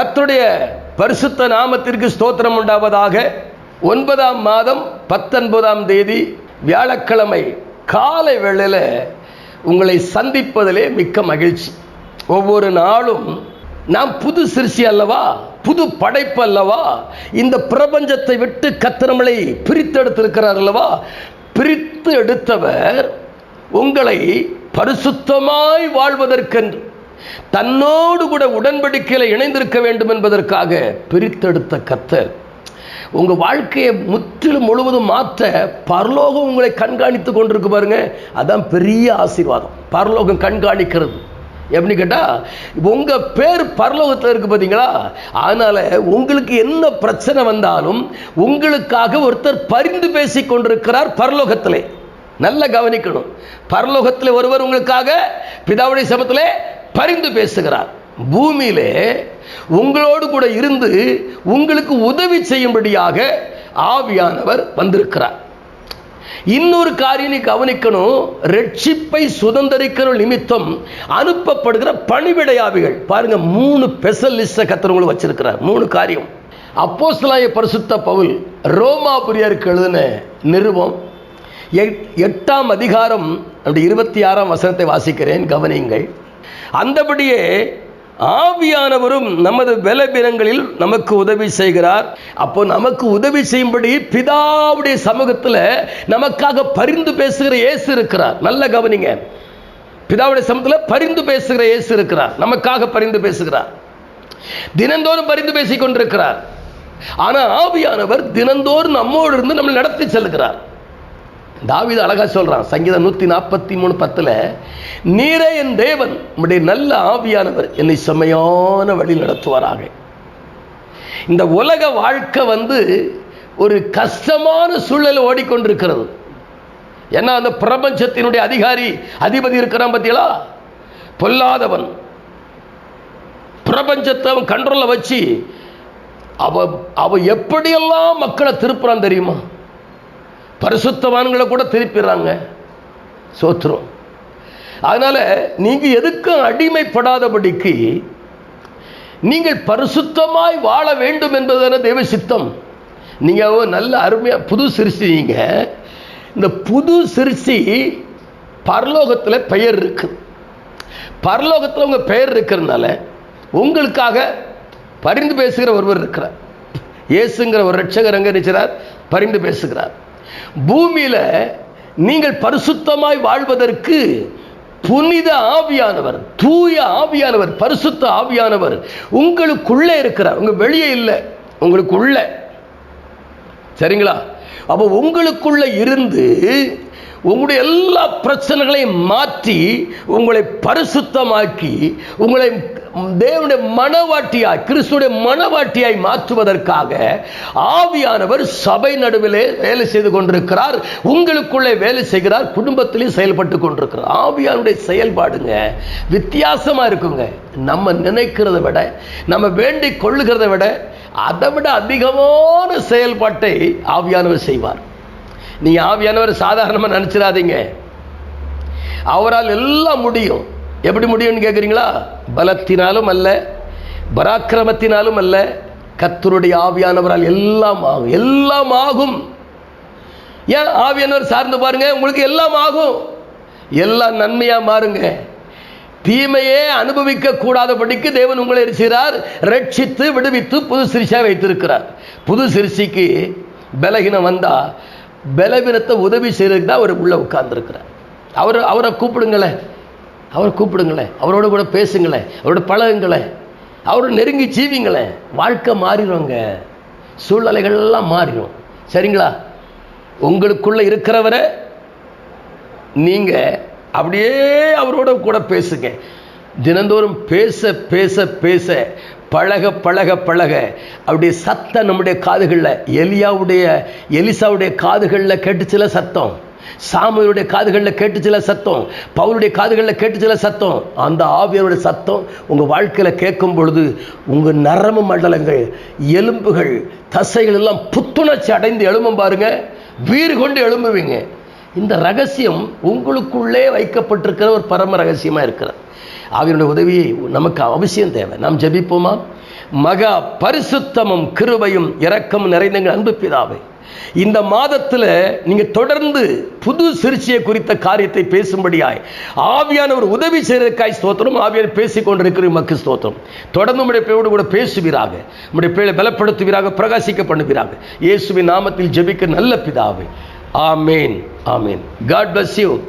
கத்துடைய பரிசுத்த நாமத்திற்கு ஸ்தோத்திரம் உண்டாவதாக ஒன்பதாம் மாதம் பத்தொன்பதாம் தேதி வியாழக்கிழமை காலை வேளையில் உங்களை சந்திப்பதிலே மிக்க மகிழ்ச்சி. ஒவ்வொரு நாளும் நாம் புது சிறுசி அல்லவா? புது படைப்பு அல்லவா? இந்த பிரபஞ்சத்தை விட்டு கத்திரமலை பிரித்தெடுத்திருக்கிறார் அல்லவா? பிரித்து எடுத்தவர் உங்களை பரிசுத்தமாய் வாழ்வதற்கென்று. தன்னோடு கூட உடன்படிக்கையில் இணைந்திருக்க வேண்டும் என்பதற்காக பிரித்தெடுத்த கத்தர் உங்க வாழ்க்கையை முற்றிலும் முழுவதும் மாற்ற பரலோகம் உங்களை கண்காணித்து கொண்டிருக்கு பாருங்க. அதான் பெரிய ஆசீர்வாதம். பரலோகம் கண்காணிக்கிறது. எப்படி கேட்டால் உங்க பேர் பரலோகத்தில் இருக்கு பார்த்தீங்களா அதனால உங்களுக்கு என்ன பிரச்சனை வந்தாலும் உங்களுக்காக ஒருத்தர் பரிந்து பேசி கொண்டிருக்கிறார் பரலோகத்திலே. நல்ல கவனிக்கணும். பரலோகத்தில் ஒருவர் உங்களுக்காக பிதாவுடைய சமத்திலே பரிந்து பேசுகிறார். பூமியிலே உங்களோடு கூட இருந்து உங்களுக்கு உதவி செய்யும்படியாக ஆவியானவர் வந்திருக்கிறார். இன்னொரு காரியம் நீ கவனிக்கணும். ரட்சிப்பை சுதந்திரிக்கிற நிமித்தம் அனுப்பப்படுகிற பணிவிடையாவிகள். பாருங்க மூணு ஸ்பெஷலிஸ்ட கத்திரவங்களும் வச்சிருக்கிறார். மூணு காரியம். அப்போஸ்தலாய பரிசுத்த பவுல் ரோமாபுரியருக்கு எழுதின நிருபம். எட்- எட்டாம் அதிகாரம் அப்படி இருபத்தி ஆறாம் வசனத்தை வாசிக்கிறேன் கவனியுங்கள். அந்தபடியே ஆவியானவரும் நமது பலவீனங்களில் நமக்கு உதவி செய்கிறார். அப்போ நமக்கு உதவி செய்யும்படி பிதாவுடைய சமூகத்தில் நமக்காக பரிந்து பேசுகிற இயேசு இருக்கிறார். நல்ல கவனிங்க. பிதாவுடைய சமூகத்தில் பரிந்து பேசுகிற இயேசு இருக்கிறார். நமக்காக பரிந்து பேசுகிறார். தினந்தோறும் பரிந்து பேசிக் கொண்டிருக்கிறார். ஆனால் ஆவியானவர் தினந்தோறும் நம்மோடு இருந்து நம்மளை நடத்தி செல்கிறார். தாவீது அழகா சொல்றான் சங்கீதம் நூத்தி நாற்பத்தி மூணு பத்துல நீரே என் தேவன் உடைய நல்ல ஆவியானவர் என்னை செம்மையான வழி நடத்துவாராக. இந்த உலக வாழ்க்கை வந்து ஒரு கஷ்டமான சூழல் ஓடிக்கொண்டிருக்கிறது. ஏன்னா அந்த பிரபஞ்சத்தினுடைய அதிகாரி அதிபதி இருக்கிறான் பார்த்தீங்களா பொல்லாதவன். பிரபஞ்சத்தை அவன் கண்ட்ரோலில் வச்சு அவ அவ எப்படியெல்லாம் மக்களை திருப்புறான் தெரியுமா? பரிசுத்தவான்களை கூட திருப்பிடுறாங்க. சோத்துரும். அதனால் நீங்கள் எதுக்கும் அடிமைப்படாதபடிக்கு நீங்கள் பரிசுத்தமாய் வாழ வேண்டும் என்பதான தெய்வ சித்தம். நீங்கள் நல்ல அருமையாக புது சிருஷ்டி இந்த புது சிருஷ்டி பரலோகத்தில் பெயர் இருக்குது பரலோகத்தில் உங்கள் பெயர் இருக்கிறதுனால உங்களுக்காக பரிந்து பேசுகிற ஒருவர் இருக்கிறார். இயேசுங்கிற ஒரு ரட்சகர் அங்க இருக்கிறார்? பரிந்து பேசுகிறார். பூமியில நீங்கள் பரிசுத்தமாய் வாழ்வதற்கு புனித ஆவியானவர் தூய ஆவியானவர் பரிசுத்த ஆவியானவர் உங்களுக்குள்ளே இருக்கிறார். உங்க வெளியே இல்லை உங்களுக்குள்ள. சரிங்களா? அப்போ உங்களுக்குள்ள இருந்து உங்களுடைய எல்லா பிரச்சனைகளையும் மாற்றி உங்களை பரிசுத்தமாக்கி உங்களை தேவனுடைய மனவாட்டியாய் கிறிஸ்துடைய மனவாட்டியாய் மாற்றுவதற்காக ஆவியானவர் சபை நடுவிலே வேலை செய்து கொண்டிருக்கிறார். உங்களுக்குள்ளே வேலை செய்கிறார் குடும்பத்திலையும் செயல்பட்டு கொண்டிருக்கிறார். ஆவியானுடைய செயல்பாடுங்க வித்தியாசமா இருக்குங்க. நம்ம நினைக்கிறத விட நம்ம வேண்டிக் கொள்ளுகிறத விட அதை விட அதிகமான செயல்பாட்டை ஆவியானவர் செய்வார். நீ ஆவியானவர் சாதாரணமாக நினச்சிடாதீங்க. அவரால் எல்லாம் முடியும். எப்படி முடியும்னு கேட்குறீங்களா பலத்தினாலும் அல்ல பராக்கிரமத்தினாலும் அல்ல கத்தருடைய ஆவியானவரால் எல்லாம் ஆகும். எல்லாம் ஆகும். ஏன் ஆவியானவர் சார்ந்து பாருங்க உங்களுக்கு எல்லாம் ஆகும். எல்லாம் நன்மையாக மாறுங்க. தீமையே அனுபவிக்க கூடாதபடிக்கு தேவன் உங்களை இருக்கிறார் ரட்சித்து விடுவித்து புது சிரிசா வைத்திருக்கிறார். புது சிரிசிக்கு பலகீனம் வந்தால் பலவீனத்தை உதவி செய்யறதுக்கு தான் அவர் உள்ளே உட்கார்ந்துருக்கிறார். அவர் அவரை கூப்பிடுங்களேன். அவரை கூப்பிடுங்களேன். அவரோட கூட பேசுங்களேன். அவரோட பழகுங்களேன். அவரோட நெருங்கி ஜீவிங்களேன். வாழ்க்கை மாறிடுங்க சூழ்நிலைகள்லாம் மாறிடும். சரிங்களா? உங்களுக்குள்ள இருக்கிறவரை நீங்கள் அப்படியே அவரோட கூட பேசுங்க. தினந்தோறும் பேச பேச பேச பழக பழக பழக. அப்படியே சத்தம் நம்முடைய காதுகளில் எலியாவுடைய எலிசாவுடைய காதுகளில் கேட்டுச்சுல சத்தம். சாமியருடைய காதுகளில் கேட்டுச்சுல சத்தம் பவுலுடைய காதுகளில் கேட்டுச்சுல சத்தம். அந்த ஆவியருடைய சத்தம் உங்கள் வாழ்க்கையில் கேட்கும் பொழுது உங்கள் நரம்பு மண்டலங்கள் எலும்புகள் தசைகள் எல்லாம் புத்துணர்ச்சி அடைந்து எழும்பும் பாருங்க. வீறு கொண்டு எழும்புவீங்க. இந்த ரகசியம் உங்களுக்குள்ளே வைக்கப்பட்டிருக்கிற ஒரு பரம ரகசியமாக இருக்கிறது. ஆவியனுடைய உதவியை நமக்கு அவசியம் தேவை. நாம் ஜபிப்போமா? மகா பரிசுத்தமும் கிருபையும் இரக்கமும் நிறைந்தங்கள் அன்பு பிதாவே. இந்த மாதத்தில் நீங்க தொடர்ந்து புது சிறுச்சியை குறித்த காரியத்தை பேசும்படியாய் ஆவியானவர் உதவி செய்வதற்காய் ஸ்தோத்திரம். ஆவியார் பேசிக் கொண்டிருக்கிற மக்கு ஸ்தோத்திரம். தொடர்ந்து உடைய பேரோடு கூட பேசுவீராக. உடைய பேரை பலப்படுத்துவீராக பிரகாசிக்க பண்ணுவீராக. இயேசுவின் நாமத்தில் ஜெபிக்க நல்ல பிதாவே. ஆமேன் ஆமேன். God bless you